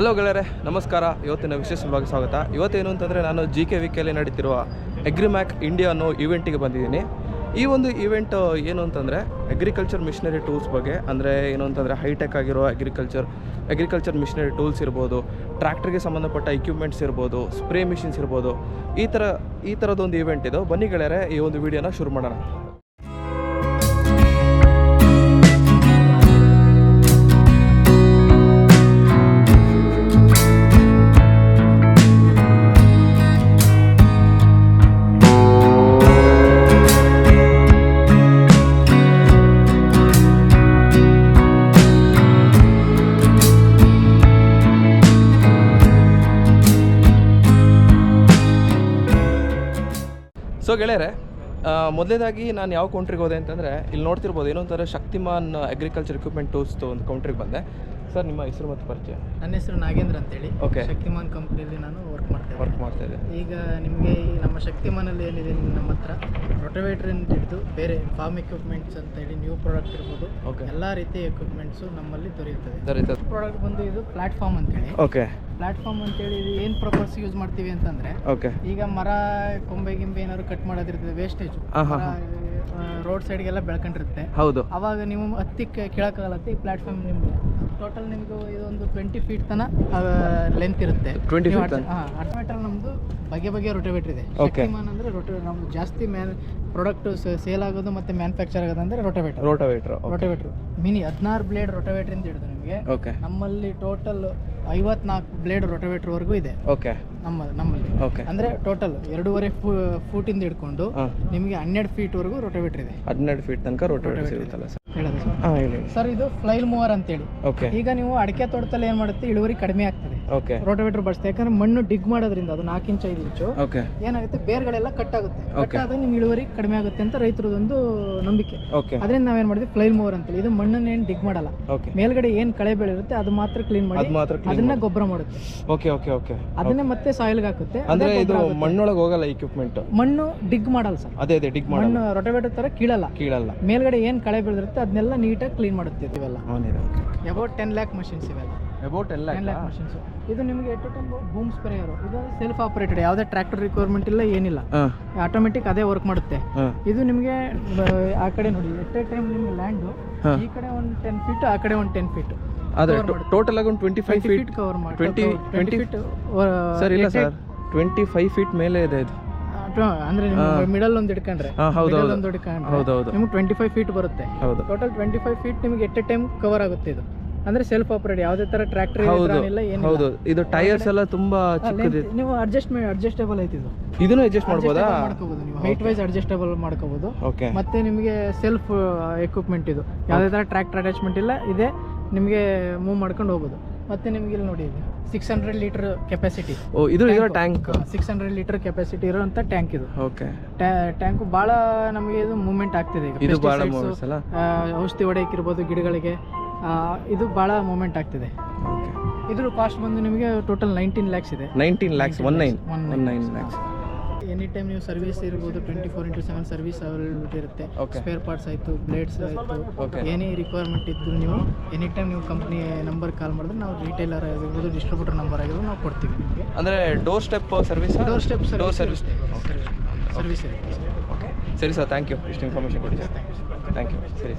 Hello ಗೆಳೆಯರೆ, ನಮಸ್ಕಾರ. ಇವತ್ತಿನ ವಿಶೇಷವಾಗಿ ಸ್ವಾಗತ. ಇವತ್ತೇನು ಅಂತಂದರೆ ನಾನು ಜಿ ಕೆ ವಿಕೆಯಲ್ಲಿ ನಡೀತಿರುವ ಅಗ್ರಿಮ್ಯಾಕ್ ಇಂಡಿಯಾ ಅನ್ನೋ ಇವೆಂಟಿಗೆ ಬಂದಿದ್ದೀನಿ. ಈ ಒಂದು ಇವೆಂಟ್ ಏನು ಅಂತಂದರೆ ಅಗ್ರಿಕಲ್ಚರ್ ಮಿಷನರಿ ಟೂಲ್ಸ್ ಬಗ್ಗೆ, ಅಂದರೆ ಏನು ಅಂತಂದರೆ ಹೈಟೆಕ್ ಆಗಿರೋ ಅಗ್ರಿಕಲ್ಚರ್ ಅಗ್ರಿಕಲ್ಚರ್ ಮಿಷನರಿ ಟೂಲ್ಸ್ ಇರ್ಬೋದು ಟ್ರ್ಯಾಕ್ಟರ್ಗೆ ಸಂಬಂಧಪಟ್ಟ ಇಕ್ವಿಪ್ಮೆಂಟ್ಸ್ ಇರ್ಬೋದು ಸ್ಪ್ರೇ ಮಿಷಿನ್ಸ್ ಇರ್ಬೋದು, ಈ ಥರ ಈ ಥರದೊಂದು ಈವೆಂಟ್ ಇದು. ಬನ್ನಿ ಗೆಳೆಯರೆ, ಈ ಒಂದು ವಿಡಿಯೋನ ಶುರು ಮಾಡೋಣ. ಗೆಳೆಯರೆ ಮೊದಲೇದಾಗಿ ನಾನು ಯಾವ ಕೌಂಟ್ರಿಗೆ ಹೋದೆ ಅಂತಂದರೆ, ಇಲ್ಲಿ ನೋಡ್ತಿರ್ಬೋದು ಏನೋ ಒಂಥರ ಶಕ್ತಿಮಾನ್ ಅಗ್ರಿಕಲ್ಚರ್ ಇಕ್ವಿಪ್ಮೆಂಟ್ ಟೂಲ್ಸ್ದು ಒಂದು ಕೌಂಟ್ರಿಗೆ ಬಂದೆ. ಸರ್ ನಿಮ್ಮ ಹೆಸರು ಮತ್ತು ಪರಿಚಯ? ನನ್ನ ಹೆಸರು ನಾಗೇಂದ್ರ ಅಂತೇಳಿ. ಓಕೆ ಶಕ್ತಿಮಾನ್ ಕಂಪ್ನಿಯಲ್ಲಿ ನಾನು ವರ್ಕ್ ಮಾಡ್ತೇನೆ ವರ್ಕ್ ಮಾಡ್ತಾ ಈಗ ನಿಮಗೆ ಈ ನಮ್ಮ ಶಕ್ತಿಮಾನಲ್ಲಿ ಏನಿದೆ ನಮ್ಮ ಹತ್ರ? ರೊಟೋವೇಟ್ರಿಂದ ಹಿಡಿದು ಬೇರೆ ಫಾರ್ಮ್ ಎಕ್ವಿಪ್ಮೆಂಟ್ಸ್ ಅಂತ ಹೇಳಿ ನ್ಯೂ ಪ್ರಾಡಕ್ಟ್ ಇರ್ಬೋದು. ಓಕೆ ಎಲ್ಲ ರೀತಿಯ ಎಕ್ವಿಪ್ಮೆಂಟ್ಸು ನಮ್ಮಲ್ಲಿ ದೊರೆಯುತ್ತದೆ. ದೊರೆಯುತ್ತದೆ. ಪ್ರಾಡಕ್ಟ್ ಬಂದು ಇದು ಪ್ಲಾಟ್ಫಾರ್ಮ್ ಅಂತೇಳಿ. ಓಕೆ ಪ್ಲಾಟ್ಫಾರ್ಮ್ ಅಂತೇಳಿ ಇದು ಏನು ಪರ್ಪಸ್ ಯೂಸ್ ಮಾಡ್ತೀವಿ ಅಂತಂದರೆ ಓಕೆ ಈಗ ಮರ ಕೊಂಬೆ ಗಿಂಬೆ ಏನಾದ್ರು ಕಟ್ ಮಾಡೋದಿರ್ತದೆ ವೇಸ್ಟೇಜ್. ರೋಡ್ ಸೈಡ್ಗೆಲ್ಲ ಬೆಳ್ಕೊಂಡಿರುತ್ತೆ. ಹೌದು. ಅವಾಗ ನೀವು ಹತ್ತಿ ಕೇಳಕ್ಕಾಗಲ್ಲ ಈ ಪ್ಲಾಟ್ಫಾರ್ಮ್ ನಿಮಗೆ. ಟೋಟಲ್ ನಿಮ್ಗೆ ಇದೊಂದು ಟ್ವೆಂಟಿ ಫೀಟ್ ತನ ಲೆಂತ್ ಇರುತ್ತೆ. 20 feet ತನ? ನಮ್ದು ಬಗೆ ಬಗೆಯ ರೋಟೋವೇಟರ್ ಇದೆ. ಶಕ್ತಿಮಾನ್ ಅಂದ್ರೆ ರೊಟೋವೇಟರ್ ನಮ್ದು ಜಾಸ್ತಿ ಮ್ಯಾನ್ ಪ್ರಾಡಕ್ಟ್ ಸೇಲ್ ಆಗೋದು ಮತ್ತೆ ಮ್ಯಾನುಫ್ಯಾಕ್ಚರ್ ಆಗೋದು ಅಂದ್ರೆ ರೋಟೋವೇಟರ್ ರೋಟೋವೇಟರ್ ರೋಟೋವೇಟರ್ ಮಿನಿ ಹದಿನಾರು ಬ್ಲೇಡ್ ರೋಟೋವೇಟರ್ ಅಂತ ಹಿಡಿದು ನಿಮಗೆ. ಓಕೆ ನಮ್ಮಲ್ಲಿ ಟೋಟಲ್ ಐವತ್ನಾಲ್ಕು ಬ್ಲೇಡ್ ರೋಟೋವೇಟರ್ ವರೆಗೂ ಇದೆ. ಓಕೆ ನಮ್ಮ ನಮ್ಮಲ್ಲಿ. ಓಕೆ ಅಂದ್ರೆ ಟೋಟಲ್ ಎರಡೂವರೆ ಫೂಟಿಂದ ಹಿಡ್ಕೊಂಡು ನಿಮಗೆ ಹನ್ನೆರಡು ಫೀಟ್ ವರೆಗೂ ರೋಟೋವೇಟರ್ ಇದೆ. ಹನ್ನೆರಡು ಫೀಟ್ ತನಕ ರೋಟೋವೇಟರ್ ಸಿಗುತ್ತಲ್ಲ ಸರ್ ಹೇಳೋದು. ಸರ್ ಹಾಂ ಹೇಳಿ ಸರ್ ಇದು ಫ್ಲೈಲ್ ಮೂವರ್ ಅಂತೇಳಿ. ಓಕೆ ಈಗ ನೀವು ಅಡಿಕೆ ತೋಟದಲ್ಲಿ ಏನು ಮಾಡುತ್ತೆ ಇಳುವರಿ ಕಡಿಮೆ ಆಗ್ತದೆ. ಓಕೆ ರೋಟೋವೇಟರ್ ಬಳಸ್ತೆ ಯಾಕಂದ್ರೆ ಮಣ್ಣು ಡಿಗ್ ಮಾಡೋದ್ರಿಂದ ಅದು ನಾಲ್ಕು ಇಂಚ್ ಐದು ಇಂಚು. ಓಕೆ ಏನಾಗುತ್ತೆ? ಬೇರ್ಗಳೆಲ್ಲ ಕಟ್ ಆಗುತ್ತೆ. ಕಟ್ ನಿಮ್ಮ ಆದಾಗ ನಿಮ್ಗೆ ಇಳುವರಿ ಕಡಿಮೆ ಆಗುತ್ತೆ ಅಂತ ರೈತರದೊಂದು ನಂಬಿಕೆ. ಓಕೆ ಅದರಿಂದ ನಾವೇನು ಮಾಡಿದ್ವಿ? ಫ್ಲೈಲ್ ಮೂವರ್ ಅಂತೇಳಿ. ಇದು ಮಣ್ಣನ್ನ ಏನು ಡಿಗ್ ಮಾಡಲ್ಲ. ಓಕೆ ಮೇಲ್ಗಡೆ ಏನು ಕಳೆ ಬೆಳಿರುತ್ತೆ ಅದು ಮಾತ್ರ ಕ್ಲೀನ್ ಮಾಡಿ ಅದು ಮಾತ್ರ clean ಅದನ್ನ ಗೊಬ್ಬರ ಮಾಡುತ್ತೆ. ಓಕೆ ಓಕೆ ಓಕೆ ಅದನ್ನೇ ಮತ್ತೆ ಸಾಯಿಲ್ಗೆ ಹಾಕುತ್ತೆ. ಅಂದ್ರೆ ಅಂದರೆ ಇದು ಗೊಬ್ಬರ ಆಗುತ್ತೆ. ಮಣ್ಣೊಳಗೆ ಹೋಗಲ್ಲ ಇಕ್ವಿಪ್ಮೆಂಟ್ ಮಣ್ಣು ಡಿಗ್ ಮಾಡಲ್ಲ ಸರ್. ಅದೇ ಅದೇ ಡಿಗ್ ಮಾಡಲ್ಲ. ಮಣ್ಣು ರೊಟೋವೇಟರ್ ತರ ಕೀಳಲ್ಲ. ಕೀಳಲ್ಲ. ಮೇಲ್ಗಡೆ ಏನು ಕಳೆ ಬೆಳೆದಿರುತ್ತೆ ಅದನ್ನೆಲ್ಲ ನೀಟಾಗಿ ಕ್ಲೀನ್ ಮಾಡುತ್ತೆ ಇವೆಲ್ಲ. ಅವನಿದೆ ಅಬೌಟ್ ಟೆನ್ ಲ್ಯಾಕ್ ಮಷಿನ್ಸ್ ಇವೆಲ್ಲ. ಅಬೌಟ್ ಎಲ್ಲ ಮಷಿನ್ಸ್ ಇದು ನಿಮಗೆ ಎಟ್ ಟೈಮ್ ಬೂಮ್ ಸ್ಪ್ರೇಯರ್ ಇದು ಸೆಲ್ಫ್ ಆಪರೇಟೆಡ್ ಯಾವುದೇ ಟ್ರ್ಯಾಕ್ಟರ್ ರಿಕ್ವೈರ್ಮೆಂಟ್ ಇಲ್ಲ ಏನಿಲ್ಲ. ಆಟೋಮೆಟಿಕ್ ಅದೇ ವರ್ಕ್ ಮಾಡುತ್ತೆ. ಇದು ನಿಮಗೆ ಆ ಕಡೆ ನೋಡಿ ಎಟ್ ಎ ಟೈಮ್ ನಿಮಗೆ ಲ್ಯಾಂಡು ಈ ಕಡೆ ಒಂದು ಟೆನ್ ಫೀಟ್ ಆ ಕಡೆ ಒಂದು ಟೆನ್ ಫೀಟ್ ಆದರೆ ಟೋಟಲ್ ಆಗಿ ಒಂದು twenty five twenty feet cover ಮಾಡಿ 20 ಟ್ವೆಂಟಿ 20 ಫೀಟ್ ಸರ್ ಇಲ್ಲ ಸರ್ ಟ್ವೆಂಟಿ ಫೈವ್ ಫೀಟ್ ಮೇಲೆ ಇದೆ ಇದು. ಅಂದ್ರೆ ನಿಮ್ಗೆ ಮಿಡಲ್ ಒಂದು ಹಿಡ್ಕೊಂಡ್ರೆ. ಒಂದು ಹಿಡ್ಕೊಂಡ್ರೆ. ಹೌದು ಹೌದು. ನಿಮ್ಗೆ ಟ್ವೆಂಟಿ ಫೈವ್ ಫೀಟ್ ಬರುತ್ತೆ. ಹೌದು. ಟೋಟಲ್ ಟ್ವೆಂಟಿ ಫೈವ್ ಫೀಟ್ ನಿಮ್ಗೆ ಎಟ್ ಎ ಟೈಮ್ ಕವರ್ ಆಗುತ್ತೆ ಇದು. ಅಂದ್ರೆ ಸೆಲ್ಫ್ ಆಪರೇಟ್ ಯಾವುದೇ ತರ ಟ್ರ್ಯಾಕ್ಟರ್ ಹೌದು ಹೌದು. ಇದು ಟೈರ್ಸ್ ಎಲ್ಲ ತುಂಬಾ ಚಿಕ್ಕದು ನೀವು ಅಡ್ಜಸ್ಟ್ ಅಡ್ಜಸ್ಟೇಬಲ್ ಐತಿ ಇದು. ಇದನ್ನು ಅಡ್ಜಸ್ಟ್ ಮಾಡ್ಬೋದಾ? ಮಾಡ್ಕೋಬಹುದು ನೀವು. ಹೈಟ್ ವೈಸ್ ಅಡ್ಜಸ್ಟೇಬಲ್ ಮಾಡ್ಕೋಬಹುದು ಓಕೆ ಮತ್ತೆ ನಿಮಗೆ ಸೆಲ್ಫ್ ಎಕ್ವಿಪ್ಮೆಂಟ್ ಇದು. ಯಾವುದೇ ತರ ಟ್ರ್ಯಾಕ್ಟರ್ ಅಟ್ಯಾಚ್ಮೆಂಟ್ ಇಲ್ಲ ಇದೆ ನಿಮಗೆ ಮೂವ್ ಮಾಡ್ಕೊಂಡು ಹೋಗ್ಬೋದು. ಮತ್ತೆ ನಿಮ್ಗೆ ಇಲ್ಲಿ ನೋಡಿ ಇದು ಸಿಕ್ಸ್ ಹಂಡ್ರೆಡ್ ಲೀಟರ್ ಕೆಪಾಸಿಟಿ ಓ ಇದು ಇದರ tank six hundred litre capacity ಇರುವಂತ ಟ್ಯಾಂಕ್ ಇದು. ಓಕೆ ಟ್ಯಾಂಕ್ ಬಹಳ ನಮಗೆ ಇದು ಮೂವ್ಮೆಂಟ್ ಆಗ್ತಿದೆ ಈಗ. ಔಷಧಿ ಹೊಡೆಯಕ್ಕಿರ್ಬೋದು ಗಿಡಗಳಿಗೆ. ಇದು ಭಾಳ ಮೂಮೆಂಟ್ ಆಗ್ತಿದೆ. ಇದ್ರ ಕಾಸ್ಟ್ ಬಂದು ನಿಮಗೆ ಟೋಟಲ್ ನೈನ್ಟೀನ್ ಲ್ಯಾಕ್ಸ್ ಇದೆ. Nineteen lakhs one nine one nine lakhs any time ನೀವು ಸರ್ವಿಸ್ ಇರ್ಬೋದು twenty four into seven service availability ಇರುತ್ತೆ ಸ್ಪೇರ್ ಪಾರ್ಟ್ಸ್ ಆಯಿತು ಬ್ಲೇಡ್ಸ್ ಆಯಿತು. ಏನೇ ರಿಕ್ವೈರ್ಮೆಂಟ್ ಇದ್ದು ನೀವು ಎನಿ ಟೈಮ್ ನೀವು ಕಂಪ್ನಿ ನಂಬರ್ ಕಾಲ್ ಮಾಡಿದ್ರೆ ನಾವು ರಿಟೈಲರ್ ಆಗಿರ್ಬೋದು ಡಿಸ್ಟ್ರಿಬ್ಯೂಟರ್ ನಂಬರ್ ಆಗಿರ್ಬೋದು ನಾವು ಕೊಡ್ತೀವಿ ನಿಮಗೆ. ಅಂದರೆ door step service door step door service service ಇರುತ್ತೆ. ಸರಿ ಸರ್ ಥ್ಯಾಂಕ್ ಯು ಇಷ್ಟು ಇನ್ಫಾರ್ಮೇಷನ್ ಕೊಡಿ ಸರ್ ಥ್ಯಾಂಕ್ ಯು ಸರಿ.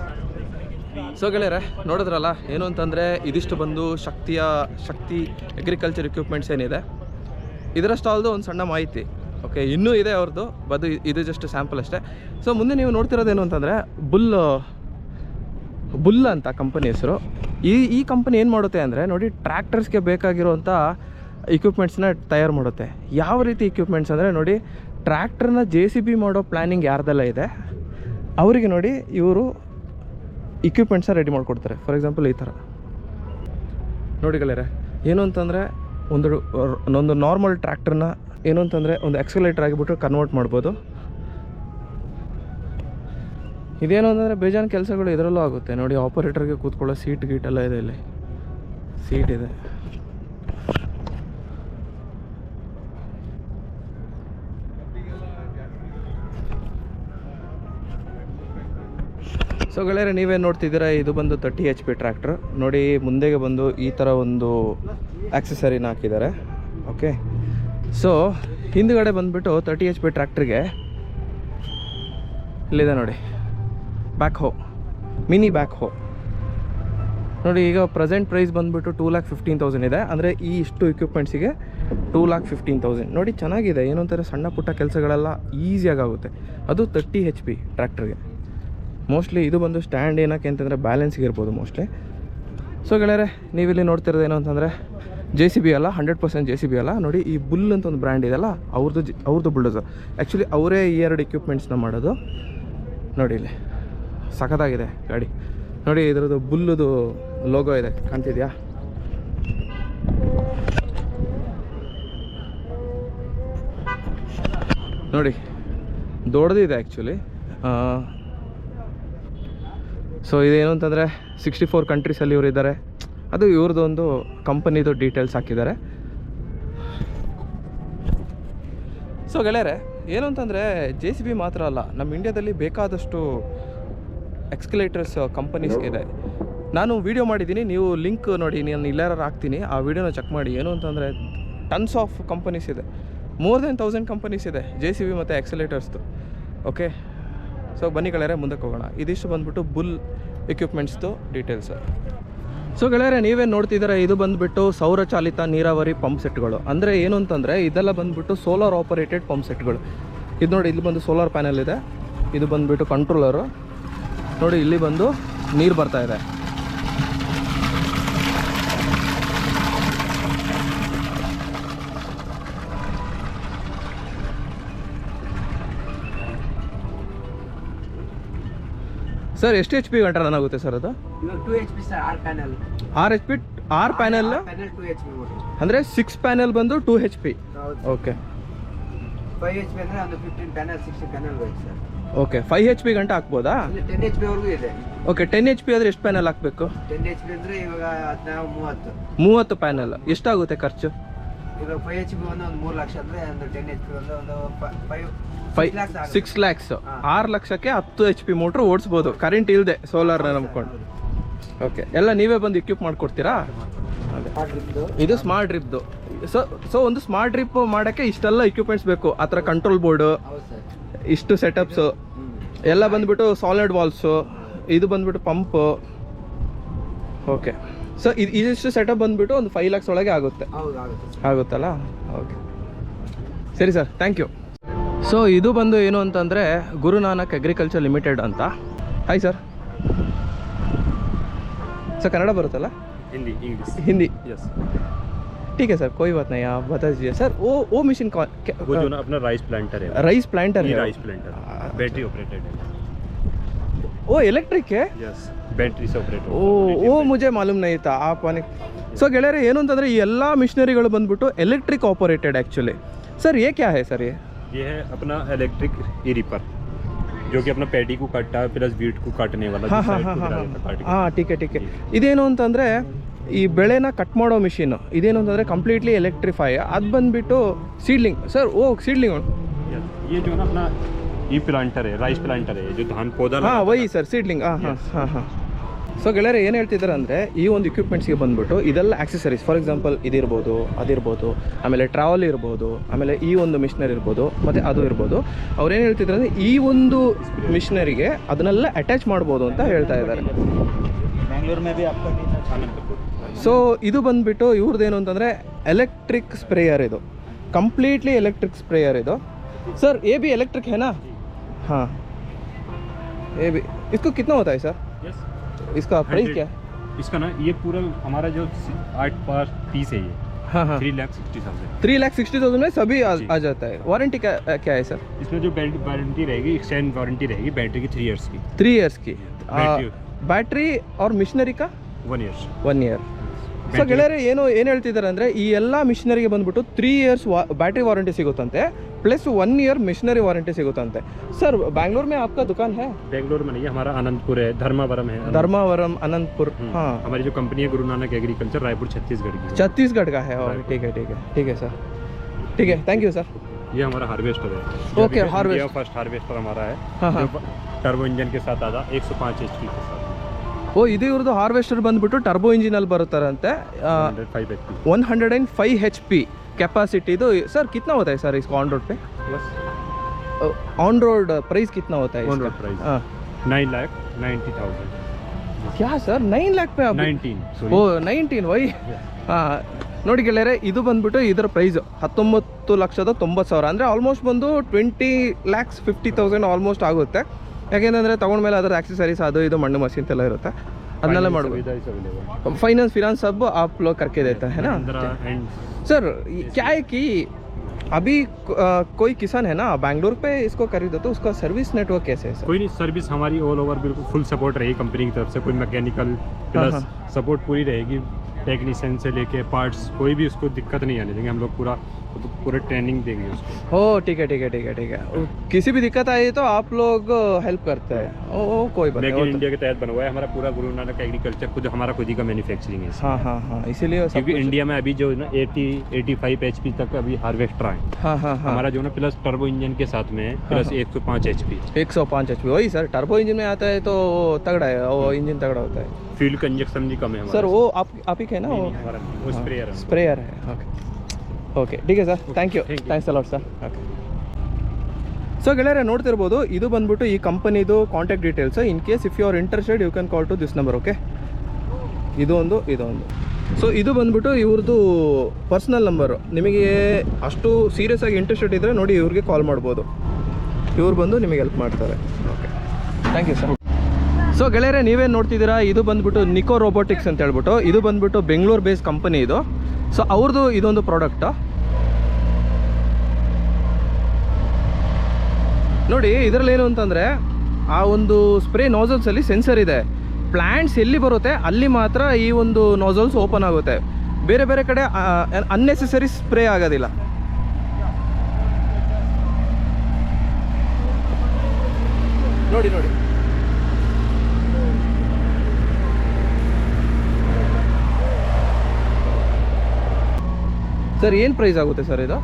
ಸೊ ಗೆಳೆಯರೆ, ನೋಡಿದ್ರಲ್ಲ, ಏನು ಅಂತಂದರೆ ಇದಿಷ್ಟು ಬಂದು ಶಕ್ತಿಯ, ಶಕ್ತಿ ಅಗ್ರಿಕಲ್ಚರ್ ಇಕ್ವಿಪ್ಮೆಂಟ್ಸ್ ಏನಿದೆ. ಇದರಷ್ಟು ಸ್ಟಾಲ್ದು ಒಂದು ಸಣ್ಣ ಮಾಹಿತಿ. ಓಕೆ ಇನ್ನೂ ಇದೆ ಅವ್ರದ್ದು ಬದು ಇದು ಜಸ್ಟ್ ಸ್ಯಾಂಪಲ್ ಅಷ್ಟೇ. ಸೊ ಮುಂದೆ ನೀವು ನೋಡ್ತಿರೋದೇನು ಅಂತಂದರೆ ಬುಲ್ ಬುಲ್ ಅಂತ ಕಂಪನಿ ಹೆಸರು. ಈ ಈ ಕಂಪನಿ ಏನು ಮಾಡುತ್ತೆ ಅಂದರೆ, ನೋಡಿ ಟ್ರ್ಯಾಕ್ಟರ್ಸ್ಗೆ ಬೇಕಾಗಿರುವಂಥ ಇಕ್ವಿಪ್ಮೆಂಟ್ಸ್ನ ತಯಾರು ಮಾಡುತ್ತೆ. ಯಾವ ರೀತಿ ಇಕ್ವಿಪ್ಮೆಂಟ್ಸ್ ಅಂದರೆ, ನೋಡಿ ಟ್ರ್ಯಾಕ್ಟರ್ನ ಜೆ ಸಿ ಬಿ ಮಾಡೋ ಪ್ಲ್ಯಾನಿಂಗ್ ಯಾರ್ದೆಲ್ಲ ಇದೆ, ಅವರಿಗೆ ನೋಡಿ ಇವರು ಇಕ್ವಿಪ್ಮೆಂಟ್ಸ್ನ ರೆಡಿ ಮಾಡಿಕೊಡ್ತಾರೆ. ಫಾರ್ ಎಕ್ಸಾಂಪಲ್ ಈ ಥರ ನೋಡಿ ಗೆಳೆಯರೆ, ಏನು ಅಂತಂದರೆ ಒಂದು ಒಂದು ನಾರ್ಮಲ್ ಟ್ರ್ಯಾಕ್ಟರ್ನ ಏನು ಅಂತಂದರೆ ಒಂದು ಎಕ್ಸಲೇಟರ್ ಆಗಿಬಿಟ್ಟು ಕನ್ವರ್ಟ್ ಮಾಡ್ಬೋದು. ಇದೇನು ಅಂತಂದರೆ ಬೇಜಾನ್ ಕೆಲಸಗಳು ಇದರಲ್ಲೂ ಆಗುತ್ತೆ. ನೋಡಿ ಆಪರೇಟರ್ಗೆ ಕೂತ್ಕೊಳ್ಳೋ ಸೀಟ್ ಗೀಟ್ ಎಲ್ಲ ಇದೆ ಇಲ್ಲಿ. ಸೀಟ್ ಇದೆ. ಸೊ ಗೆಳೆಯರೆ ನೀವೇನು ನೋಡ್ತಿದ್ದೀರಾ, ಇದು ಬಂದು ತರ್ಟಿ ಎಚ್ ಪಿ ಟ್ರ್ಯಾಕ್ಟ್ರ್ ನೋಡಿ, ಮುಂದೆಗೆ ಬಂದು ಈ ಥರ ಒಂದು ಆ್ಯಕ್ಸೆಸರಿನ ಹಾಕಿದ್ದಾರೆ. ಓಕೆ ಸೊ ಹಿಂದುಗಡೆ ಬಂದುಬಿಟ್ಟು ತರ್ಟಿ ಎಚ್ ಪಿ ಟ್ರ್ಯಾಕ್ಟ್ರಿಗೆ ಇಲ್ಲಿದೆ ನೋಡಿ. ಬ್ಯಾಕ್ ಹೋ ಮಿನಿ ಬ್ಯಾಕ್ ಹೋ ನೋಡಿ, ಈಗ ಪ್ರೆಸೆಂಟ್ ಪ್ರೈಸ್ ಬಂದುಬಿಟ್ಟು ಟೂ ಲ್ಯಾಕ್ ಫಿಫ್ಟೀನ್ ತೌಸಂಡ್ ಇದೆ. ಅಂದರೆ ಈ ಇಷ್ಟು ಇಕ್ವಿಪ್ಮೆಂಟ್ಸಿಗೆ ಟೂ ಲ್ಯಾಕ್ ಫಿಫ್ಟೀನ್ ತೌಸಂಡ್ ನೋಡಿ, ಚೆನ್ನಾಗಿದೆ. ಏನೋ ಅಂತಾರೆ ಸಣ್ಣ ಪುಟ್ಟ ಕೆಲಸಗಳೆಲ್ಲ ಈಸಿಯಾಗಿ ಆಗುತ್ತೆ. ಅದು ತರ್ಟಿ ಎಚ್ ಪಿ ಟ್ರ್ಯಾಕ್ಟರ್ಗೆ ಮೋಸ್ಟ್ಲಿ ಇದು ಬಂದು ಸ್ಟ್ಯಾಂಡ್ ಏನಕ್ಕೆ ಅಂತಂದರೆ ಬ್ಯಾಲೆನ್ಸ್ಗೆ ಇರ್ಬೋದು ಮೋಸ್ಟ್ಲಿ ಸೊ ಗೆಳೆಯರೆ, ನೀವಿಲ್ಲಿ ನೋಡ್ತಿರೋದು ಏನು ಅಂತಂದರೆ ಜೆ ಸಿ ಬಿ ಅಲ್ಲ hundred percent J C B ಅಲ್ಲ. ನೋಡಿ, ಈ ಬುಲ್ ಅಂತ ಒಂದು ಬ್ರ್ಯಾಂಡ್ ಇದೆಯಲ್ಲ ಅವ್ರದ್ದು ಜಿ, ಅವ್ರದ್ದು ಬುಲ್ಡೋಸರ್ ಆ್ಯಕ್ಚುಲಿ ಅವರೇ ಈ ಎರಡು ಎಕ್ವಿಪ್ಮೆಂಟ್ಸ್ನ ಮಾಡೋದು. ನೋಡಿ ಇಲ್ಲಿ, ಸಖತ್ತಾಗಿದೆ ಗಾಡಿ. ನೋಡಿ, ಇದರದ್ದು ಬುಲ್ಲದು ಲೋಗೋ ಇದೆ. ಕಾಣ್ತಿದ್ಯಾ? ನೋಡಿ, ದೊಡ್ಡದಿದೆ ಆ್ಯಕ್ಚುಲಿ ಸೊ ಇದೇನು ಅಂತಂದರೆ ಸಿಕ್ಸ್ಟಿ ಫೋರ್ ಕಂಟ್ರೀಸಲ್ಲಿ ಇವರು ಇದ್ದಾರೆ. ಅದು ಇವ್ರದ್ದೊಂದು ಕಂಪನಿದು ಡೀಟೇಲ್ಸ್ ಹಾಕಿದ್ದಾರೆ. ಸೊ ಗೆಳೆಯರೆ ಏನು ಅಂತಂದರೆ ಜೆ ಸಿ ಬಿ ಮಾತ್ರ ಅಲ್ಲ ನಮ್ಮ ಇಂಡ್ಯಾದಲ್ಲಿ ಬೇಕಾದಷ್ಟು ಎಕ್ಸ್ಕಲೇಟರ್ಸ್ ಕಂಪನೀಸ್ ಇದೆ. ನಾನು ವೀಡಿಯೋ ಮಾಡಿದ್ದೀನಿ ನೀವು ಲಿಂಕ್ ನೋಡಿ ನಾನು ಇಲ್ಲಾರು ಹಾಕ್ತೀನಿ. ಆ ವೀಡಿಯೋನ ಚೆಕ್ ಮಾಡಿ ಏನು ಅಂತಂದರೆ ಟನ್ಸ್ ಆಫ್ ಕಂಪನೀಸ್ ಇದೆ. ಮೋರ್ ದೆನ್ ತೌಸಂಡ್ ಕಂಪನೀಸ್ ಇದೆ ಜೆ ಸಿ ಬಿ ಮತ್ತು ಎಕ್ಸಲೇಟರ್ಸ್ದು ಓಕೆ ಸೊ ಬನ್ನಿ ಗೆಳೆಯರೆ, ಮುಂದಕ್ಕೆ ಹೋಗೋಣ. ಇದಿಷ್ಟು ಬಂದ್ಬಿಟ್ಟು ಬುಲ್ ಎಕ್ವಿಪ್ಮೆಂಟ್ಸ್ದು ಡೀಟೇಲ್ಸ್ ಸೊ ಗೆಳೆಯರೆ ನೀವೇನು ನೋಡ್ತಿದ್ದೀರಾ, ಇದು ಬಂದುಬಿಟ್ಟು ಸೌರಚಾಲಿತ ನೀರಾವರಿ ಪಂಪ್ ಸೆಟ್ಗಳು ಅಂದರೆ ಏನು ಅಂತಂದರೆ, ಇದೆಲ್ಲ ಬಂದುಬಿಟ್ಟು ಸೋಲಾರ್ ಆಪರೇಟೆಡ್ ಪಂಪ್ ಸೆಟ್ಗಳು ಇದು ನೋಡಿ, ಇಲ್ಲಿ ಬಂದು ಸೋಲಾರ್ ಪ್ಯಾನೆಲ್ ಇದೆ. ಇದು ಬಂದುಬಿಟ್ಟು ಕಂಟ್ರೋಲರು ನೋಡಿ, ಇಲ್ಲಿ ಬಂದು ನೀರು ಬರ್ತಾ ಇದೆ. ಸರ್ ಎಷ್ಟು ಎಚ್ ಪಿ ಗಂಟೆ ರನ್ ಆಗುತ್ತೆ ಸರ್ ಅದು? ಇವಾಗ ಟೂ ಎಚ್ ಪಿ ಸರ್ ಆರ್ ಪ್ಯಾನಲ್ ಆರ್ ಎಚ್ ಪಿ ಆರ್ ಪ್ಯಾನೆಲ್ ಟೂ ಎಚ್ ಪಿ ಅಂದರೆ ಸಿಕ್ಸ್ ಪ್ಯಾನೆಲ್ ಬಂದು two H P okay five H P ಅಂದ್ರೆ ಒಂದು ಫಿಫ್ಟೀನ್ ಪ್ಯಾನಲ್ ಸಿಕ್ಸ್ಟೀನ್ ಪ್ಯಾನಲ್ ಹೋಯ್ತು sir okay five H P ಗಂಟೆ ಹಾಕ್ಬೋದಾ? ಟೆನ್ ಎಚ್ ಪಿ ವರೆಗೂ ಇದೆ. ಓಕೆ ಟೆನ್ ಎಚ್ ಪಿ ಆದರೆ ಎಷ್ಟು ಪ್ಯಾನಲ್ ಹಾಕಬೇಕು? ಟೆನ್ ಎಚ್ ಪಿ ಅಂದರೆ ಇವಾಗ ಹದಿನಾರು ಮೂವತ್ತು. ಮೂವತ್ತು ಪ್ಯಾನೆಲ್ ಎಷ್ಟಾಗುತ್ತೆ ಖರ್ಚು? ಇವಾಗ ಫೈವ್ ಎಚ್ ಒಂದು ಮೂರು ಲಕ್ಷ ಅಂದ್ರೆ ಒಂದು ಟೆನ್ ಎಚ್ ಒಂದು ಒಂದು ಫೈವ್ ಫೈವ್. ಸಿಕ್ಸ್ ಲ್ಯಾಕ್ಸ್ ಆರು ಲಕ್ಷಕ್ಕೆ ಹತ್ತು ಎಚ್ ಪಿ ಮೋಟ್ರ್ ಓಡಿಸ್ಬೋದು. ಕರೆಂಟ್ ಇಲ್ಲದೆ ಸೋಲಾರ್ನ ನಂಬ್ಕೊಂಡು. ಓಕೆ ಎಲ್ಲ ನೀವೇ ಬಂದು ಇಕ್ವಿಪ್ ಮಾಡಿಕೊಡ್ತೀರಾ? ಇದು ಸ್ಮಾರ್ಟ್ ಡ್ರಿಪ್ದು ಸೊ ಸೊ ಒಂದು ಸ್ಮಾರ್ಟ್ ಡ್ರಿಪ್ ಮಾಡೋಕ್ಕೆ ಇಷ್ಟೆಲ್ಲ ಇಕ್ವಿಪ್ಮೆಂಟ್ಸ್ ಬೇಕು. ಆ ಥರ ಕಂಟ್ರೋಲ್ ಬೋರ್ಡು ಇಷ್ಟು ಸೆಟಪ್ಸು ಎಲ್ಲ ಬಂದ್ಬಿಟ್ಟು ಸಾಲಿಡ್ ವಾಲ್ಸು ಇದು ಬಂದ್ಬಿಟ್ಟು ಪಂಪು ಓಕೆ ಸೊ ಇದು ಇದಿಷ್ಟು ಸೆಟಪ್ ಬಂದ್ಬಿಟ್ಟು ಒಂದು ಫೈವ್ ಲ್ಯಾಕ್ಸ್ ಒಳಗೆ ಆಗುತ್ತೆ ಹೌದು ಆಗುತ್ತೆ ಸರ್ ಆಗುತ್ತಲ್ಲ ಓಕೆ ಸರಿ ಸರ್ ಥ್ಯಾಂಕ್ ಯು ಸೊ ಇದು ಬಂದು ಏನು ಅಂತಂದರೆ ಗುರುನಾನಕ್ ಅಗ್ರಿಕಲ್ಚರ್ ಲಿಮಿಟೆಡ್ ಅಂತ ಹಾಯ್ ಸರ್ ಸರ್ ಕನ್ನಡ ಬರುತ್ತಲ್ಲ हिंदी इंग्लिश हिंदी यस ठीक है सर कोई बात नहीं आप बता दीजिए सर वो वो मशीन कौन वो जो ना अपना राइस प्लांटर है राइस प्लांटर ये है राइस प्लांटर बैटरी ऑपरेटेड है वो इलेक्ट्रिक है यस बैटरी से ऑपरेट ಓ ಓ ಮುಜೆ ಮಾಲೂಮ್ ನೈ ತಾ ಆಪ್ ಸೊ ಗೆಳೆಯರೆ ಏನು ಅಂತಂದರೆ ಈ ಎಲ್ಲ ಮಿಷನರಿಗಳು ಬಂದ್ಬಿಟ್ಟು ಎಲೆಕ್ಟ್ರಿಕ್ ಆಪರೇಟೆಡ್ ಆ್ಯಕ್ಚುಲಿ ಸರ್ ಏ ಕ್ಯಾ ಹೈ ಸರ್ ये ये है अपना इलेक्ट्रिक ई रिपर जो कि अपना पैडी को काटता है प्लस वीट को काटने वाला ಹಾಂ जो ಹಾಂ साइड ಹಾಂ को ಹಾಂ गिरा देता है काट के। ಹಾಂ ಟೀಕೆ ಟೀಕೆ ಇದೇನು ಅಂತಂದರೆ ಈ ಬೆಳೆನ ಕಟ್ ಮಾಡೋ ಮಿಷಿನ್ ಇದೇನು ಅಂತಂದರೆ ಕಂಪ್ಲೀಟ್ಲಿ ಎಲೆಕ್ಟ್ರಿಫೈ ಅದು ಬಂದುಬಿಟ್ಟು ಸೀಡ್ಲಿಂಗ್ ಸರ್ ಓ ಸೀಡ್ಲಿಂಗ್ Yes. ये जो ना अपना ई प्लांटर है राइस प्लांटर है जो धान पौधा ಹಾಂ लगाता ವೈ ಸರ್ ಸೀಡ್ಲಿಂಗ್ ಹಾಂ ಹಾಂ ಹಾಂ ಹಾಂ ಸೊ ಗೆಳೆಯರು ಏನು ಹೇಳ್ತಿದ್ದಾರೆ ಅಂದರೆ ಈ ಒಂದು ಇಕ್ವಿಪ್ಮೆಂಟ್ಸ್ಗೆ ಬಂದುಬಿಟ್ಟು ಇದೆಲ್ಲ ಆಕ್ಸೆಸರೀಸ್ ಫಾರ್ ಎಕ್ಸಾಂಪಲ್ ಇದಿರ್ಬೋದು ಅದಿರ್ಬೋದು ಆಮೇಲೆ ಟ್ರಾವೆಲ್ ಇರ್ಬೋದು ಆಮೇಲೆ ಈ ಒಂದು ಮಿಷನರಿ ಇರ್ಬೋದು ಮತ್ತು ಅದು ಇರ್ಬೋದು. ಅವ್ರು ಏನು ಹೇಳ್ತಿದ್ರು ಅಂದರೆ ಈ ಒಂದು ಮಿಷನರಿಗೆ ಅದನ್ನೆಲ್ಲ ಅಟ್ಯಾಚ್ ಮಾಡ್ಬೋದು ಅಂತ ಹೇಳ್ತಾ ಇದ್ದಾರೆ. ಸೊ ಇದು ಬಂದುಬಿಟ್ಟು ಇವ್ರದ್ದೇನು ಅಂತಂದರೆ ಎಲೆಕ್ಟ್ರಿಕ್ ಸ್ಪ್ರೇಯರ್ ಇದು. ಕಂಪ್ಲೀಟ್ಲಿ ಎಲೆಕ್ಟ್ರಿಕ್ ಸ್ಪ್ರೇಯರ್ ಇದು. ಸರ್ ಎ ಬಿ ಎಲೆಕ್ಟ್ರಿಕ್ ಹೇನಾ ಹಾಂ. ಎ ಬಿ ಇದಕ್ಕೂ ಕಿತ್ನ ಹೋತಾಯಿ ಸರ್ इसका प्राइस क्या? है इसका ना ये पूरा हमारा जो आठ पार पीस है ये। Three lakh sixty thousand three lakh sixty thousand में सभी आ, आ जाता है। वारंटी क्या क्या है सर इसमें जो वारंटी रहेगी एक्सटेंड वारंटी रहेगी बैटरी की थ्री ईयर्स की। थ्री ईयर्स की। बैटरी और मिशनरी का? One year one year so Battery- ಗೆಳೆಯರೆ ಏನು ಏನು ಹೇಳ್ತಿದ್ದಾರೆ ಅಂದರೆ ಈ ಎಲ್ಲ ಮಿಷನರಿಗೆ ಬಂದ್ಬಿಟ್ಟು ತ್ರೀ ಇಯರ್ಸ್ ವಾ battery warranty ಸಿಗುತ್ತಂತೆ plus one year machinery warranty ಸಿಗುತ್ತಂತೆ sir Bangalore में आपका दुकान है बेंगलोर में नहीं है हमारा आनंदपुर है धर्मावरम है धर्मावरम अनंतपुर हम्म, हाँ हमारी जो कंपनी है गुरु नानक एग्रीकल्चर रायपुर छत्तीसगढ़ की है। छत्तीसगढ़ का है और Right. ठीक है ठीक है ठीक है सर ठीक है थैंक यू सर ये हमारा हार्वेस्टर है Okay, harvest- फर्स्ट हार्वेस्टर हमारा है हाँ हाँ जो टर्बो इंजन के साथ आता एक सौ पाँच एच पी के साथ ಓ ಇದು ಇವ್ರದ್ದು ಹಾರ್ವೆಸ್ಟರ್ ಬಂದ್ಬಿಟ್ಟು ಟರ್ಬೋ ಇಂಜಿನಲ್ಲಿ ಬರುತ್ತಾರಂತೆ. One hundred and five H P ಕೆಪಾಸಿಟಿದು sir ಕಿತ್ನ ಹೋತಾಯಿ ಸರ್ ಇಸ್ ಆನ್ ರೋಡ್ ಪೇ ಆನ್ ರೋಡ್ ಪ್ರೈಸ್ ಕಿತ್ನ ಹೋತಾಯಿ ಹಾಂ. Nine lakh ninety thousand yeah sir nine lakh pay nineteen ಓ ನೈನ್ಟೀನ್ ವೈ ಹಾಂ. ನೋಡಿ ಗೆಳೆಯರೆ ಇದು ಬಂದ್ಬಿಟ್ಟು ಇದರ ಪ್ರೈಸ್ ಹತ್ತೊಂಬತ್ತು ಲಕ್ಷದ ತೊಂಬತ್ತು ಸಾವಿರ. ಅಂದರೆ ಆಲ್ಮೋಸ್ಟ್ ಬಂದು twenty lakhs fifty thousand almost ಆಗುತ್ತೆ. ಯಾಕೆಂದರೆ ತೊಗೊಂಡ್ಮೇಲೆ ಅದರ ಆಕ್ಸೆಸರೀಸ್ ಅದು ಇದು ಮಣ್ಣು ಮಷಿನ್ ಎಲ್ಲ ಇರುತ್ತೆ ಅದನ್ನೆಲ್ಲ ಮಾಡ್ಬೋದು सुविधा इस अवेलेबल फाइनेंस फिनांस सब आप लोग करके देता है ना एंड सर ये क्या है कि अभी अ, कोई किसान है ना बैंगलोर पे इसको खरीदो तो उसका सर्विस नेटवर्क कैसे है सर कोई नहीं सर्विस हमारी ऑल ओवर बिल्कुल फुल सपोर्ट रहेगी कंपनी की तरफ से कोई मैकेनिकल हाँ, प्लस हाँ। सपोर्ट पूरी रहेगी टेक्नीशियन से लेके पार्ट्स कोई भी उसको दिक्कत नहीं आने देंगे हम लोग पूरा पूरा ट्रेनिंग देंगे उसको। ओ ठीक है ठीक है ठीक है ठीक है। किसी भी दिक्कत आई तो आप लोग हेल्प करते हैं। ओ, ओ कोई बात नहीं वो तो- इंडिया के तहत बना हुआ है। हमारा पूरा गुरु नानक एग्रीकल्चर खुद हमारा खुद ही का मैन्युफैक्चरिंग है हाँ हाँ हाँ इसीलिए क्योंकि इंडिया में अभी जो है ना eighty eighty five H P तक अभी हार्वेस्टर आए हाँ। हाँ हाँ हमारा जो है ना प्लस टर्बो इंजन के साथ में है प्लस हाँ। एक सौ पाँच एच पी एक सौ पाँच एच पी वही सर टर्बो इंजन में आता है तो तगड़ा है वो इंजन तगड़ा होता है। फ्यूल का इंजेक्शन भी कम है सर वो आप आप ही है ना वो? स्प्रेयर है स्प्रेयर है। ओके ಓಕೆ ಟೀಕೆ sir thank you thanks a lot sir okay so ಗೆಳೆಯರೇ ನೋಡ್ತಿರ್ಬೋದು ಇದು ಬಂದ್ಬಿಟ್ಟು ಈ ಕಂಪನಿದು contact details in case if you are interested you can call to this number okay ಇದು ಒಂದು ಇದು ಒಂದು ಸೊ ಇದು ಬಂದ್ಬಿಟ್ಟು ಇವ್ರದ್ದು ಪರ್ಸ್ನಲ್ ನಂಬರು ನಿಮಗೆ ಅಷ್ಟು ಸೀರಿಯಸ್ ಆಗಿ ಇಂಟ್ರೆಸ್ಟೆಡ್ ಇದ್ದರೆ ನೋಡಿ ಇವ್ರಿಗೆ ಕಾಲ್ ಮಾಡ್ಬೋದು. ಇವ್ರು ಬಂದು ನಿಮಗೆ ಹೆಲ್ಪ್ ಮಾಡ್ತಾರೆ. Okay thank you sir so ಗೆಳೆಯರೇ ನೀವೇನು ನೋಡ್ತಿದ್ದೀರಾ? ಇದು ಬಂದ್ಬಿಟ್ಟು ನಿಕೋ ರೋಬೋಟಿಕ್ಸ್ ಅಂತ ಹೇಳ್ಬಿಟ್ಟು ಇದು ಬಂದ್ಬಿಟ್ಟು ಬೆಂಗಳೂರು ಬೇಸ್ ಕಂಪನಿ ಇದು. ಸೊ ಅವ್ರದ್ದು ಇದೊಂದು ಪ್ರಾಡಕ್ಟು ನೋಡಿ, ಇದರಲ್ಲಿ ಏನು ಅಂತಂದರೆ, ಆ ಒಂದು ಸ್ಪ್ರೇ ನೋಸಲ್ಸಲ್ಲಿ ಸೆನ್ಸರ್ ಇದೆ. ಪ್ಲ್ಯಾಂಟ್ಸ್ ಎಲ್ಲಿ ಬರುತ್ತೆ, ಅಲ್ಲಿ ಮಾತ್ರ ಈ ಒಂದು ನೋಸಲ್ಸ್ ಓಪನ್ ಆಗುತ್ತೆ. ಬೇರೆ ಬೇರೆ ಕಡೆ ಅನ್ನೆಸೆಸರಿ ಸ್ಪ್ರೇ ಆಗೋದಿಲ್ಲ. ನೋಡಿ ನೋಡಿ. ಸರ್ ಏನು ಪ್ರೈಸ್ ಆಗುತ್ತೆ ಸರ್ ಇದು?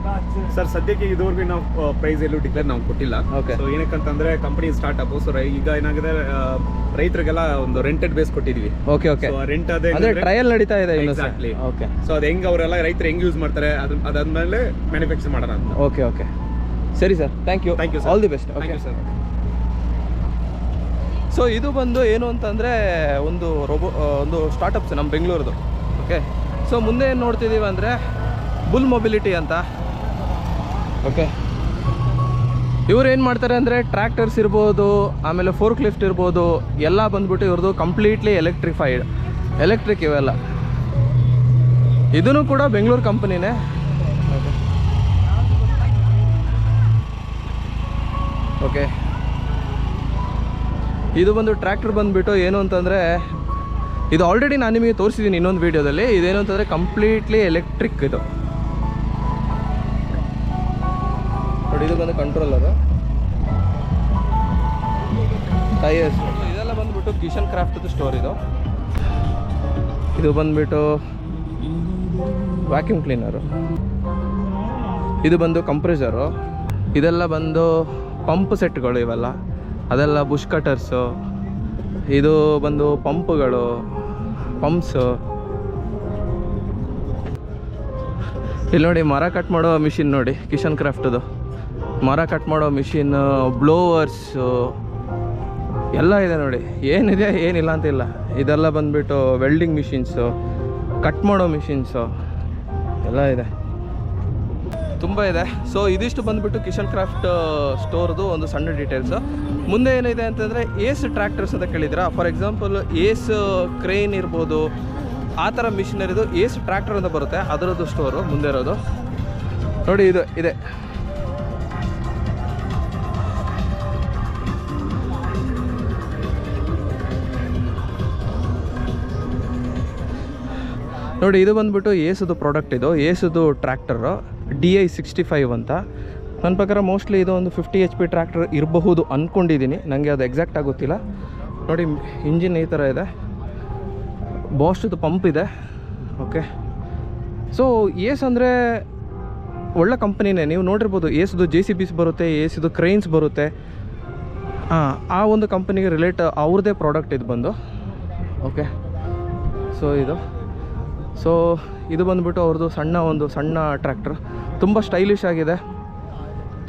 ಸರ್ ಸದ್ಯಕ್ಕೆ ಇದುವರೆಗೂ ನಾವು ಪ್ರೈಸ್ ಎಲ್ಲೂ ಡಿಕ್ಲೇರ್ ನಾವು ಕೊಟ್ಟಿಲ್ಲ. ಓಕೆ ಸೊ ಏನಕ್ಕಂತಂದ್ರೆ ಕಂಪನಿ ಸ್ಟಾರ್ಟ್ ಅಪ್ ಸೊ ಈಗ ಏನಾಗಿದೆ ರೈತರಿಗೆಲ್ಲ ಒಂದು ರೆಂಟೆಡ್ ಬೇಸ್ ಕೊಟ್ಟಿದೀವಿ. ಓಕೆ ಓಕೆ ರೆಂಟ್ ಅದೇ ಅಂದರೆ ಟ್ರಯಲ್ ನಡೀತಾ ಇದೆ ಎಕ್ಸಾಕ್ಟ್ಲಿ. ಓಕೆ ಸೊ ಅದು ಹೆಂಗ್ ಅವರೆಲ್ಲ ರೈತರು ಹೆಂಗ್ ಯೂಸ್ ಮಾಡ್ತಾರೆ ಅದು ಅದಾದ್ಮೇಲೆ ಮ್ಯಾನುಫ್ಯಾಕ್ಚರ್ ಮಾಡೋಣ ಅಂತ. ಓಕೆ ಓಕೆ ಸರಿ sir thank you thank you. All the best okay sir so ಇದು ಬಂದು ಏನು ಅಂತಂದರೆ ಒಂದು ರೋಬೋ ಒಂದು ಸ್ಟಾರ್ಟಪ್ಸ್ ನಮ್ಮ ಬೆಂಗಳೂರದು. ಓಕೆ ಸೊ ಮುಂದೆ ಏನು ನೋಡ್ತಿದ್ದೀವಿ ಅಂದರೆ ಬುಲ್ ಮೊಬಿಲಿಟಿ ಅಂತ. ಓಕೆ ಇವ್ರು ಏನು ಮಾಡ್ತಾರೆ ಅಂದರೆ ಟ್ರ್ಯಾಕ್ಟರ್ಸ್ ಇರ್ಬೋದು, ಆಮೇಲೆ ಫೋರ್ಕ್ ಲಿಫ್ಟ್ ಇರ್ಬೋದು, ಎಲ್ಲ ಬಂದ್ಬಿಟ್ಟು ಇವ್ರದ್ದು ಕಂಪ್ಲೀಟ್ಲಿ ಎಲೆಕ್ಟ್ರಿಫೈಡ್ ಎಲೆಕ್ಟ್ರಿಕ್ ಇವೆಲ್ಲ. ಇದೂ ಕೂಡ ಬೆಂಗಳೂರು ಕಂಪನಿನೇ ಓಕೆ ಇದು ಬಂದು ಟ್ರ್ಯಾಕ್ಟರ್ ಬಂದುಬಿಟ್ಟು ಏನು ಅಂತಂದರೆ, ಇದು ಆಲ್ರೆಡಿ ನಾನು ನಿಮಗೆ ತೋರಿಸಿದ್ದೀನಿ ಇನ್ನೊಂದು ವೀಡಿಯೋದಲ್ಲಿ ಇದೇನು ಅಂತಂದರೆ ಕಂಪ್ಲೀಟ್ಲಿ ಎಲೆಕ್ಟ್ರಿಕ್ ಇದು. ಟೈರ್ಸ್ ಇದೆಲ್ಲ ಬಂದ್ಬಿಟ್ಟು ಕಿಶನ್ ಕ್ರಾಫ್ಟ್ದು ಸ್ಟೋರ್ ಇದು. ಇದು ಬಂದ್ಬಿಟ್ಟು ವ್ಯಾಕ್ಯೂಮ್ ಕ್ಲೀನರು ಇದು ಬಂದು ಕಂಪ್ರೆಸರು ಇದೆಲ್ಲ ಬಂದು ಪಂಪ್ ಸೆಟ್ಗಳು ಇವೆಲ್ಲ. ಅದೆಲ್ಲ ಬುಷ್ ಕಟರ್ಸು ಇದು ಬಂದು ಪಂಪ್ಗಳು ಪಂಪ್ಸು ಇಲ್ಲಿ ನೋಡಿ ಮರ ಕಟ್ ಮಾಡೋ ಮಿಷಿನ್ ನೋಡಿ ಕಿಶನ್ ಕ್ರಾಫ್ಟದು ಮರ ಕಟ್ ಮಾಡೋ ಮಿಷಿನ್ ಬ್ಲೋವರ್ಸು ಎಲ್ಲ ಇದೆ ನೋಡಿ. ಏನಿದೆ, ಏನಿಲ್ಲ ಅಂತ ಇಲ್ಲ. ಇದೆಲ್ಲ ಬಂದ್ಬಿಟ್ಟು ವೆಲ್ಡಿಂಗ್ ಮಿಷಿನ್ಸು ಕಟ್ ಮಾಡೋ ಮಿಷಿನ್ಸು ಎಲ್ಲ ಇದೆ. ತುಂಬ ಇದೆ. ಸೊ ಇದಿಷ್ಟು ಬಂದ್ಬಿಟ್ಟು ಕಿಶನ್ ಕ್ರಾಫ್ಟ್ ಸ್ಟೋರ್ದು ಒಂದು ಸಣ್ಣ ಡೀಟೇಲ್ಸು ಮುಂದೆ ಏನಿದೆ ಅಂತಂದರೆ ಏಸ್ ಟ್ರ್ಯಾಕ್ಟರ್ಸ್ ಅಂತ ಕೇಳಿದ್ದೀರಾ? ಫಾರ್ ಎಕ್ಸಾಂಪಲ್ ಏಸ್ ಕ್ರೇನ್ ಇರ್ಬೋದು, ಆ ಥರ ಮಿಷಿನರಿದು ಏಸ್ ಟ್ರ್ಯಾಕ್ಟರ್ ಅಂತ ಬರುತ್ತೆ. ಅದರದ್ದು ಸ್ಟೋರು ಮುಂದೆ ಇರೋದು. ನೋಡಿ ಇದು, ಇದೆ. ನೋಡಿ, ಇದು ಬಂದ್ಬಿಟ್ಟು ಏಸುದು ಪ್ರಾಡಕ್ಟ್ ಇದು. ಏಸುದು tractor D I sixty five ಅಂತ. ನನ್ನ ಪ್ರಕಾರ ಮೋಸ್ಟ್ಲಿ ಇದು ಒಂದು ಫಿಫ್ಟಿ ಎಚ್ ಪಿ ಟ್ರ್ಯಾಕ್ಟರ್ ಇರಬಹುದು ಅಂದ್ಕೊಂಡಿದ್ದೀನಿ ನನಗೆ ಅದು ಎಕ್ಸಾಕ್ಟ್ ಆಗೋತ್ತಿಲ್ಲ ನೋಡಿ ಇಂಜಿನ್ ಈ ಥರ ಇದೆ. ಬಾಸ್ಟದು ಪಂಪ್ ಇದೆ. ಓಕೆ ಸೊ ಏಸ್ ಅಂದರೆ ಒಳ್ಳೆ ಕಂಪ್ನಿನೇ ನೀವು ನೋಡಿರ್ಬೋದು, ಏಸುದು ಜೆ ಸಿ ಬಿಸ್ ಬರುತ್ತೆ, ಏಸುದು ಕ್ರೈನ್ಸ್ ಬರುತ್ತೆ. ಆ ಒಂದು ಕಂಪನಿಗೆ ರಿಲೇಟ್ ಅವ್ರದ್ದೇ ಪ್ರಾಡಕ್ಟ್ ಇದು ಬಂದು. ಓಕೆ ಸೊ ಇದು. ಸೊ ಇದು ಬಂದುಬಿಟ್ಟು ಅವ್ರದ್ದು ಸಣ್ಣ ಒಂದು ಸಣ್ಣ ಟ್ರ್ಯಾಕ್ಟರ್ ತುಂಬ ಸ್ಟೈಲಿಶ್ ಆಗಿದೆ.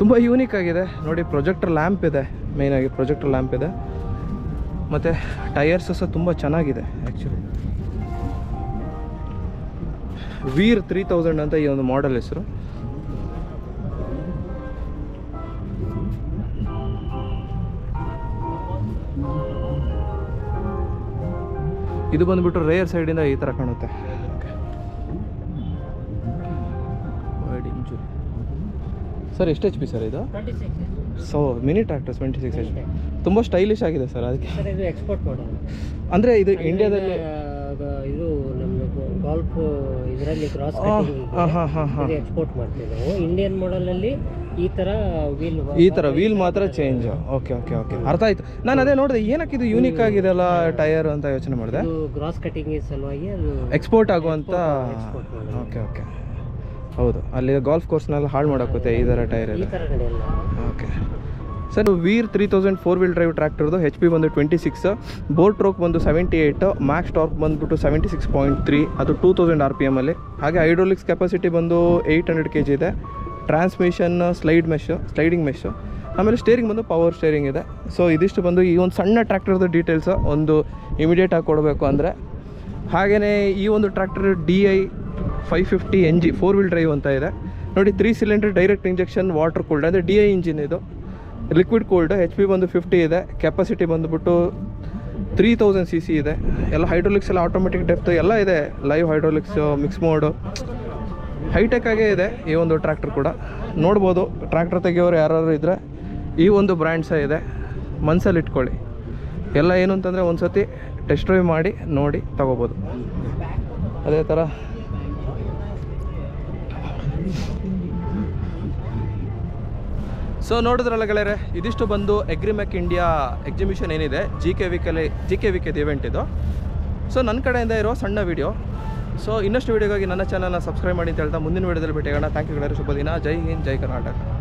ತುಂಬ ಯೂನಿಕ್ ಆಗಿದೆ. ನೋಡಿ ಪ್ರೊಜೆಕ್ಟರ್ ಲ್ಯಾಂಪ್ ಇದೆ. ಮೇಯ್ನಾಗಿ ಪ್ರೊಜೆಕ್ಟರ್ ಲ್ಯಾಂಪ್ ಇದೆ. ಮತ್ತು ಟೈರ್ಸ್ ಸಹ ತುಂಬ ಚೆನ್ನಾಗಿದೆ ಆ್ಯಕ್ಚುಲಿ ವೀರ್ ತ್ರೀ ತೌಸಂಡ್ ಅಂತ ಈ ಒಂದು ಮಾಡೆಲ್ ಹೆಸರು. ಇದು ಬಂದ್ಬಿಟ್ಟು ರೇಯರ್ ಸೈಡಿಂದ ಈ ಥರ ಕಾಣುತ್ತೆ. ಸರ್ ಎಷ್ಟು ಎಚ್ ಪಿ ಸರ್ ಇದು? Twenty six so mini tractor twenty six H P ತುಂಬ ಸ್ಟೈಲಿಶ್ ಆಗಿದೆ ಸರ್ ಅದಕ್ಕೆ. ಸರ್ ಇದು ಎಕ್ಸ್ಪೋರ್ಟ್ ಮಾಡೋದು ಅಂದರೆ ಇದು ಇಂಡಿಯಾದಲ್ಲಿ ಇದು ನಮ್ಮದು ಗಾಲ್ಫ್ ಇದರಲ್ಲಿ ಕ್ರಾಸ್ ಎಕ್ಸ್ಪೋರ್ಟ್ ಮಾಡ್ತೀವಿ ನಾವು. ಇಂಡಿಯನ್ ಮಾಡಲಲ್ಲಿ ಈ ಥರ ವೀಲ್ ಈ ಥರ ವೀಲ್ ಮಾತ್ರ ಚೇಂಜ್ ಓಕೆ ಓಕೆ ಓಕೆ ಅರ್ಥ ಆಯ್ತು. ನಾನು ಅದೇ ನೋಡಿದೆ ಏನಕ್ಕೆ ಇದು ಯೂನಿಕ್ ಆಗಿದೆ ಅಲ್ಲ ಟೈರ್ ಅಂತ ಯೋಚನೆ ಮಾಡಿದೆ? ಗ್ರಾಸ್ ಕಟಿಂಗ್ ಸಲುವಾಗಿ ಅದು ಎಕ್ಸ್ಪೋರ್ಟ್ ಆಗುವಂಥ ಓಕೆ ಓಕೆ ಹೌದು. ಅಲ್ಲಿ ಗಾಲ್ಫ್ ಕೋರ್ಸ್ನೆಲ್ಲ ಹಾಳು ಮಾಡೋಕುತ್ತೆ ಈ ಥರ ಟೈರ್ ಎಲ್ಲ. Okay. Sir Veer three thousand four wheel drive ಟ್ರ್ಯಾಕ್ಟರ್ದು H P ಬಂದು ಟ್ವೆಂಟಿ ಸಿಕ್ಸ್ ಬೋರ್ ಟ್ರೋಕ್ ಬಂದು ಸೆವೆಂಟಿ ಏಯ್ಟ್ ಮ್ಯಾಕ್ಸ್ ಟಾರ್ಕ್ ಬಂದುಬಿಟ್ಟು ಸೆವೆಂಟಿ ಸಿಕ್ಸ್ ಪಾಯಿಂಟ್ ತ್ರೀ ಅದು ಟೂ ತೌಸಂಡ್ ಆರ್ ಪಿ ಎಮಲ್ಲಿ ಹಾಗೆ ಹೈಡ್ರೋಲಿಕ್ಸ್ ಕೆಪಾಸಿಟಿ ಬಂದು ಏಯ್ಟ್ ಹಂಡ್ರೆಡ್ ಕೆ ಜಿ ಇದೆ. Transmission slide mesh sliding mesh ಆಮೇಲೆ steering ಬಂದು ಪವರ್ ಸ್ಟೇರಿಂಗ್ ಇದೆ. ಸೊ ಇದಿಷ್ಟು ಬಂದು ಈ ಒಂದು ಸಣ್ಣ ಟ್ರ್ಯಾಕ್ಟರ್ದು ಡೀಟೇಲ್ಸ್ ಒಂದು ಇಮಿಡಿಯೇಟಾಗಿ ಕೊಡಬೇಕು ಅಂದರೆ. ಹಾಗೆಯೇ ಈ ಒಂದು tractor D I five fifty N G four wheel drive ಅಂತ ಇದೆ. ನೋಡಿ three cylinder direct injection water cooled ಅಂದರೆ ಡಿ ಐ ಇಂಜಿನ್ ಇದು. ಲಿಕ್ವಿಡ್ ಕೋಲ್ಡ್ ಹೆಚ್ ಪಿ ಬಂದು ಫಿಫ್ಟಿ ಇದೆ. ಕೆಪಾಸಿಟಿ ಬಂದುಬಿಟ್ಟು ತ್ರೀ ತೌಸಂಡ್ ಸಿ ಸಿ ಇದೆ. ಎಲ್ಲ ಹೈಡ್ರೋಲಿಕ್ಸ್ ಎಲ್ಲ ಆಟೋಮೆಟಿಕ್ ಡೆಪ್ತು ಎಲ್ಲ ಇದೆ. ಲೈವ್ ಹೈಡ್ರೋಲಿಕ್ಸ್ ಮಿಕ್ಸ್ ಮೋಡು ಆಗೇ ಇದೆ ಈ ಒಂದು ಟ್ರ್ಯಾಕ್ಟರ್ ಕೂಡ. ನೋಡ್ಬೋದು ಟ್ರ್ಯಾಕ್ಟರ್ ತೆಗಿಯೋರು ಯಾರು ಇದ್ದರೆ ಈ ಒಂದು ಬ್ರ್ಯಾಂಡ್ ಸಹ ಇದೆ. ಮನ್ಸಲ್ಲಿ ಇಟ್ಕೊಳ್ಳಿ. ಎಲ್ಲ ಏನು ಅಂತಂದರೆ ಒಂದು ಸತಿ ಟೆಸ್ಟ್ ಡ್ರೈವ್ ಮಾಡಿ, ನೋಡಿ, ತಗೋಬೋದು. ಅದೇ ಥರ ಸೊ ನೋಡಿದ್ರಲ್ಲ ಗೆಳೆಯರೆ, ಇದಿಷ್ಟು ಬಂದು ಎಗ್ರಿಮೆಕ್ ಇಂಡಿಯಾ ಎಕ್ಸಿಬಿಷನ್ ಏನಿದೆ? ಜಿ ಕೆ ವಿಕಲ್ಲಿ ಜಿ ಕೆ ವಿ ಕೆದು ಇವೆಂಟ್ ಇದು. ಸೊ ನನ್ನ ಕಡೆಯಿಂದ ಇರೋ ಸಣ್ಣ ವೀಡಿಯೋ ಸೊ ಇನ್ನಷ್ಟು ವೀಡಿಯೋಗಾಗಿ ನನ್ನ ಚಾನಲ್ನ ಸಬ್ಸ್ಕ್ರೈಬ್ ಮಾಡಿ ಅಂತ ಹೇಳ್ತಾ ಮುಂದಿನ ವೀಡಿಯೋದಲ್ಲಿ ಭೇಟಿಯಾಗೋಣ. ಥ್ಯಾಂಕ್ ಯು ಗೆಳೆಯರು, ಶುಭ ದಿನ. ಜೈ ಹಿಂದ್, ಜೈ ಕರ್ನಾಟಕ.